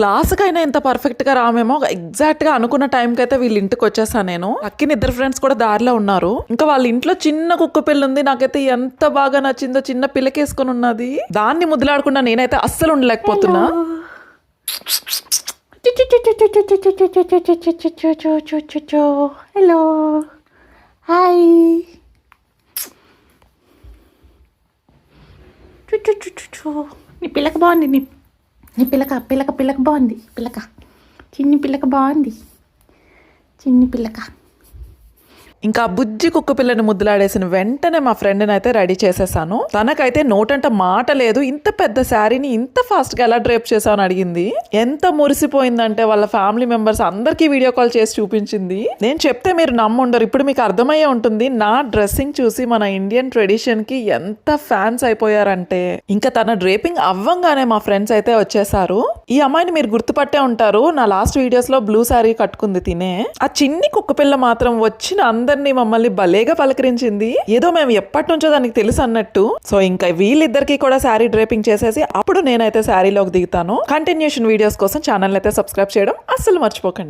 క్లాస్కైనా ఇంత పర్ఫెక్ట్గా రామేమో ఎగ్జాక్ట్గా అనుకున్న టైంకి అయితే వీళ్ళ ఇంటికి వచ్చేసాను నేను. అక్కిన ఇద్దరు ఫ్రెండ్స్ కూడా దారిలో ఉన్నారు. ఇంకా వాళ్ళ ఇంట్లో చిన్న కుక్క పిల్ల ఉంది. నాకైతే ఎంత బాగా నచ్చిందో చిన్న పిల్లకేసుకొని ఉన్నది. దాన్ని ముద్దులాడకుండా నేనైతే అస్సలు ఉండలేకపోతున్నా. హలో హాయ్ నీ పిల్లకి బాగుంది నీ నీ పిల్లక పిల్లక పిల్లక బాగుంది. పిల్లక. చిన్ని పిల్లక బాగుంది. చిన్ని పిల్లక. ఇంకా బుజ్జి కుక్క పిల్లని ముద్దులాడేసిన వెంటనే మా ఫ్రెండ్ని అయితే రెడీ చేసేసాను. తనకైతే నోటంట మాట లేదు. ఇంత పెద్ద శారీని ఇంత ఫాస్ట్గా ఎలా డ్రేప్ చేసావు అడిగింది. ఎంత మురిసిపోయిందంటే వాళ్ళ ఫ్యామిలీ మెంబర్స్ అందరికీ వీడియో కాల్ చేసి చూపించింది. నేను చెప్తే మీరు నమ్ముండరు. ఇప్పుడు మీకు అర్థమయ్యే ఉంటుంది. నా డ్రెస్సింగ్ చూసి మన ఇండియన్ ట్రెడిషన్కి ఎంత ఫ్యాన్స్ అయిపోయారంటే ఇంకా తన డ్రేపింగ్ అవ్వంగానే మా ఫ్రెండ్స్ అయితే వచ్చేసారు. ఈ అమ్మాయిని మీరు గుర్తుపట్టే ఉంటారు. నా లాస్ట్ వీడియోస్లో బ్లూ శారీ కట్టుకుంది తినే. ఆ చిన్ని కుక్క పిల్ల మాత్రం వచ్చిన అందరినీ మమ్మల్ని భలేగా పలకరించింది. ఏదో మేము ఎప్పటి నుంచో దానికి తెలుసు అన్నట్టు. సో ఇంకా వీళ్ళిద్దరికి కూడా శారీ డ్రేపింగ్ చేసేసి అప్పుడు నేనైతే శారీలోకి దిగుతాను. కంటిన్యూషన్ వీడియోస్ కోసం ఛానల్ అయితే సబ్స్క్రైబ్ చేయడం అస్సలు మర్చిపోకండి.